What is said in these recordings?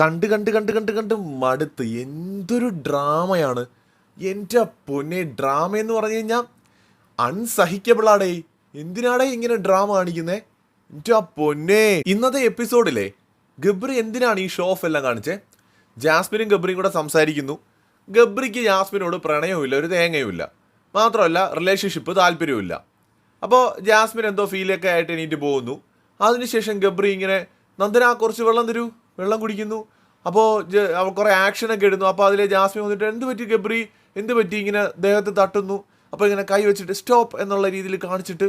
കണ്ട് കണ്ട് കണ്ട് കണ്ട് കണ്ട് മടുത്ത്. എന്തൊരു ഡ്രാമയാണ്. എന്റെ പൊന്നെ ഡ്രാമ എന്ന് പറഞ്ഞു കഴിഞ്ഞാൽ അൺസഹിക്കബിളാടേ. എന്തിനാടേ ഇങ്ങനെ ഡ്രാമ കാണിക്കുന്നേ? എന്റെ ആ പൊന്നെ. ഇന്നത്തെ എപ്പിസോഡിലെ ഗബ്രി എന്തിനാണ് ഈ ഷോ ഓഫ് എല്ലാം കാണിച്ചേ? ജാസ്മിനും ഗബ്രിയും കൂടെ സംസാരിക്കുന്നു. ഗബ്രിക്ക് ജാസ്മിനോട് പ്രണയവുമില്ല ഒരു തേങ്ങയുമില്ല. മാത്രമല്ല റിലേഷൻഷിപ്പ് താല്പര്യവുമില്ല. അപ്പോൾ ജാസ്മിൻ എന്തോ ഫീലൊക്കെ ആയിട്ട് എണീറ്റ് പോകുന്നു. അതിനുശേഷം ഗബ്രി ഇങ്ങനെ നന്ദന കുറച്ച് വെള്ളം തരൂ. വെള്ളം കുടിക്കുന്നു. അപ്പോൾ കുറേ ആക്ഷനൊക്കെ ഇടുന്നു. അപ്പോൾ അതിലെ ജാസ്മിൻ വന്നിട്ട് എന്ത് പറ്റി ഗബ്രി? എന്ത് പറ്റി? ഇങ്ങനെ ദേഹത്ത് തട്ടുന്നു. അപ്പോൾ ഇങ്ങനെ കൈ വെച്ചിട്ട് സ്റ്റോപ്പ് എന്നുള്ള രീതിയിൽ കാണിച്ചിട്ട്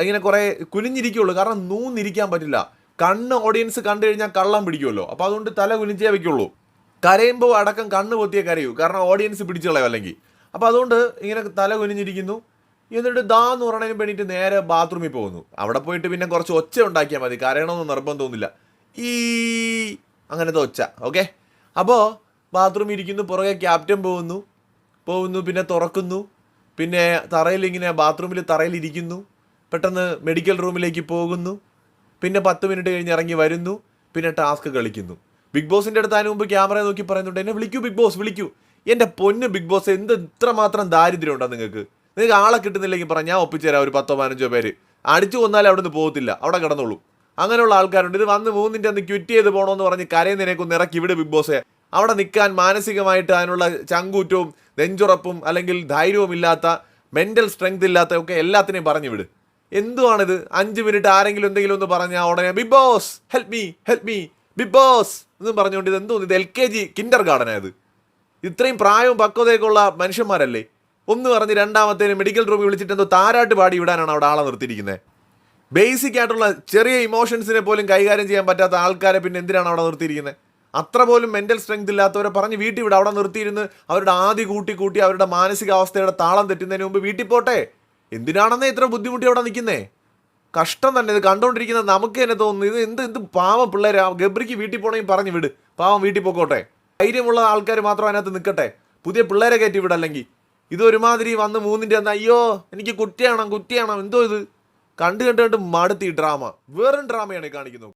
ഇങ്ങനെ കുറേ കുനിഞ്ഞിരിക്കുള്ളൂ. കാരണം നൂന്നിരിക്കാൻ പറ്റില്ല. കണ്ണ് ഓഡിയൻസ് കണ്ടു കഴിഞ്ഞാൽ കള്ളം പിടിക്കുമല്ലോ. അപ്പോൾ അതുകൊണ്ട് തല കുനിച്ചേ വെക്കുള്ളൂ കരയുമ്പോൾ അടക്കം കണ്ണ് പൊത്തിയേ കരയൂ. കാരണം ഓഡിയൻസ് പിടിച്ചു അല്ലെങ്കിൽ. അപ്പോൾ അതുകൊണ്ട് ഇങ്ങനെ തല കുനിഞ്ഞിരിക്കുന്നു. എന്നിട്ട് ദാ എന്ന് പറഞ്ഞതിന് വേണ്ടിയിട്ട് നേരെ ബാത്റൂമിൽ പോകുന്നു. അവിടെ പോയിട്ട് പിന്നെ കുറച്ച് ഒച്ച ഉണ്ടാക്കിയാൽ മതി. കരയണമെന്ന് നിർബന്ധമൊന്നുമില്ല. ഈ അങ്ങനത്തെ ഒച്ച ഓക്കെ അപ്പോൾ ബാത്റൂമിൽ ഇരിക്കുന്നു പുറകെ ക്യാപ്റ്റൻ പോകുന്നു പോകുന്നു പിന്നെ തുറക്കുന്നു പിന്നെ തറയിൽ ഇങ്ങനെ ബാത്റൂമിൽ തറയിൽ ഇരിക്കുന്നു പെട്ടെന്ന് മെഡിക്കൽ റൂമിലേക്ക് പോകുന്നു പിന്നെ പത്ത് മിനിറ്റ് കഴിഞ്ഞ് ഇറങ്ങി വരുന്നു പിന്നെ ടാസ്ക് കളിക്കുന്നു. ബിഗ് ബോസിന്റെ അടുത്ത് അതിന് മുമ്പ് ക്യാമറ നോക്കി പറയുന്നുണ്ട് എന്നെ വിളിക്കൂ ബിഗ് ബോസ് വിളിക്കൂ. എന്റെ പൊന്ന് ബിഗ് ബോസ് എന്ത് ഇത്രമാത്രം ദാരിദ്ര്യം ഉണ്ടോ നിങ്ങൾക്ക്? നിങ്ങൾക്ക് ആളെ കിട്ടുന്നില്ലെങ്കിൽ പറഞ്ഞാൽ ഞാൻ ഒപ്പിച്ചുതരാം ഒരു പത്തോ പതിനഞ്ചോ പേര്. അടിച്ചു കൊന്നാലും അവിടെ നിന്ന് പോകത്തില്ല അവിടെ കിടന്നോളൂ. അങ്ങനെയുള്ള ആൾക്കാരുണ്ട്. ഇത് വന്ന് മൂന്നിന്റെ അന്ന് ക്വിറ്റ് ചെയ്ത് പോകണമെന്ന് പറഞ്ഞ് കരയുന്നതിനേക്കൊന്ന് ഇറക്കി ഇവിടെ ബിഗ് ബോസ്. അവിടെ നിൽക്കാൻ മാനസികമായിട്ട് അതിനുള്ള ചങ്കൂറ്റവും നെഞ്ചുറപ്പും അല്ലെങ്കിൽ ധൈര്യവും ഇല്ലാത്ത മെന്റൽ സ്ട്രെങ്ത് ഇല്ലാത്ത ഒക്കെ എല്ലാത്തിനെയും പറഞ്ഞു വിട്. എന്തുവാണിത്? അഞ്ച് മിനിറ്റ് ആരെങ്കിലും എന്തെങ്കിലും ഒന്ന് പറഞ്ഞാൽ ഉടനെ Big Boss help me help me Big Boss എന്നും പറഞ്ഞുകൊണ്ട് ഇത് എന്തോ ഇത് എൽ കെ ജി കിൻഡർ ഗാർഡനായത് ഇത്രയും പ്രായവും പക്വതയൊക്കെ ഉള്ള മനുഷ്യന്മാരല്ലേ? ഒന്ന് പറഞ്ഞ് രണ്ടാമത്തേന് മെഡിക്കൽ റൂമിൽ വിളിച്ചിട്ട് എന്തോ താരാട്ട് പാടി വിടാനാണ് അവിടെ ആളെ നിർത്തിയിരിക്കുന്നത് ബേസിക് ആയിട്ടുള്ള ചെറിയ ഇമോഷൻസിനെ പോലും കൈകാര്യം ചെയ്യാൻ പറ്റാത്ത ആൾക്കാരെ പിന്നെ എന്തിനാണ് അവിടെ നിർത്തിയിരിക്കുന്നത്? അത്ര പോലും മെന്റൽ സ്ട്രെങ്ത് ഇല്ലാത്തവരെ പറഞ്ഞ് വീട്ടിൽ വിട അവിടെ നിർത്തിയിരുന്ന് അവരുടെ ആദ്യ കൂട്ടി കൂട്ടി അവരുടെ മാനസികാവസ്ഥയുടെ താളം തെറ്റുന്നതിന് മുമ്പ് വീട്ടിൽ പോട്ടെ. എന്തിനാണെന്നേ ഇത്ര ബുദ്ധിമുട്ടി അവിടെ നിൽക്കുന്നേ? കഷ്ടം തന്നെ. ഇത് കണ്ടുകൊണ്ടിരിക്കുന്ന നമുക്ക് തന്നെ തോന്നുന്നു. ഇത് എന്ത് എന്ത് പാവം പിള്ളേരെ. ഗബ്രിക്ക് വീട്ടിൽ പോകണമെങ്കിൽ പറഞ്ഞ് വിട്. പാവം വീട്ടിൽ പോക്കോട്ടെ. ധൈര്യമുള്ള ആൾക്കാർ മാത്രം അതിനകത്ത് നിൽക്കട്ടെ. പുതിയ പിള്ളേരെ കയറ്റി വിടല്ലെങ്കിൽ. ഇത് ഒരുമാതിരി വന്ന് മൂന്നിന്റെ അന്ന് അയ്യോ എനിക്ക് കുറ്റിയാണം കുറ്റിയാണം എന്തോ ഇത്? കണ്ട് കണ്ട് കണ്ട് മടുത്തി ഡ്രാമ വേറും ഡ്രാമയാണ് കാണിക്കുന്നത്.